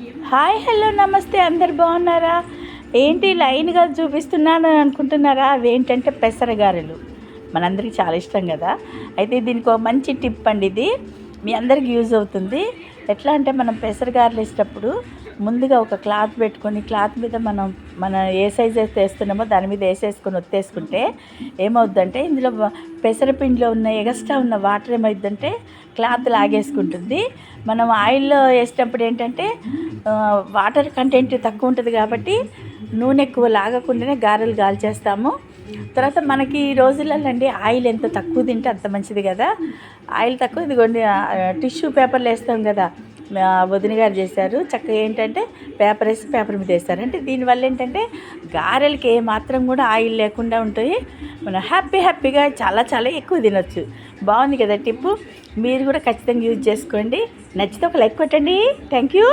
Hi hello నమస్తే. అందరు బాగున్నారా? ఏంటి లైన్గా చూపిస్తున్నాను అనుకుంటున్నారా? అవి ఏంటంటే పెసరగారెలు. మనందరికీ చాలా ఇష్టం కదా. అయితే దీనికి ఒక మంచి టిప్ అండి ఇది. మీ అందరికి యూజ్ అవుతుంది. ఎట్లా అంటే మనం పెసరగారెలు వేసేటప్పుడు ముందుగా ఒక క్లాత్ పెట్టుకొని క్లాత్ మీద మనం మన ఏ సైజ్ అయితే వేస్తున్నామో దాని మీద వేసేసుకొని ఒత్తేసుకుంటే ఏమవుద్దంటే ఇందులో పెసరపిండిలో ఉన్న ఎగస్ట్రా ఉన్న వాటర్ ఏమవుద్దంటే క్లాత్ లాగేసుకుంటుంది. మనం ఆయిల్లో వేసేటప్పుడు ఏంటంటే వాటర్ కంటెంట్ తక్కువ ఉంటుంది కాబట్టి నూనె ఎక్కువ లాగకుండానే గారెలు గాల్చేస్తాము. తర్వాత మనకి ఈ రోజులలో అండి ఆయిల్ ఎంత తక్కువ తింటే అంత మంచిది కదా. ఆయిల్ తక్కువ ఇదిగోండి టిష్యూ పేపర్లు వేస్తాం కదా. వదిన గారు చేశారు. చక్కగా ఏంటంటే పేపర్ వేసి పేపర్ మీద వేస్తారు. అంటే దీనివల్ల ఏంటంటే గారెలకి ఏ మాత్రం కూడా ఆయిల్ లేకుండా ఉంటాయి. మనం హ్యాపీ హ్యాపీగా చాలా చాలా ఎక్కువ తినొచ్చు. బాగుంది కదా టిప్పు? మీరు కూడా ఖచ్చితంగా యూజ్ చేసుకోండి. నచ్చితే ఒక లైక్ కొట్టండి. Thank you.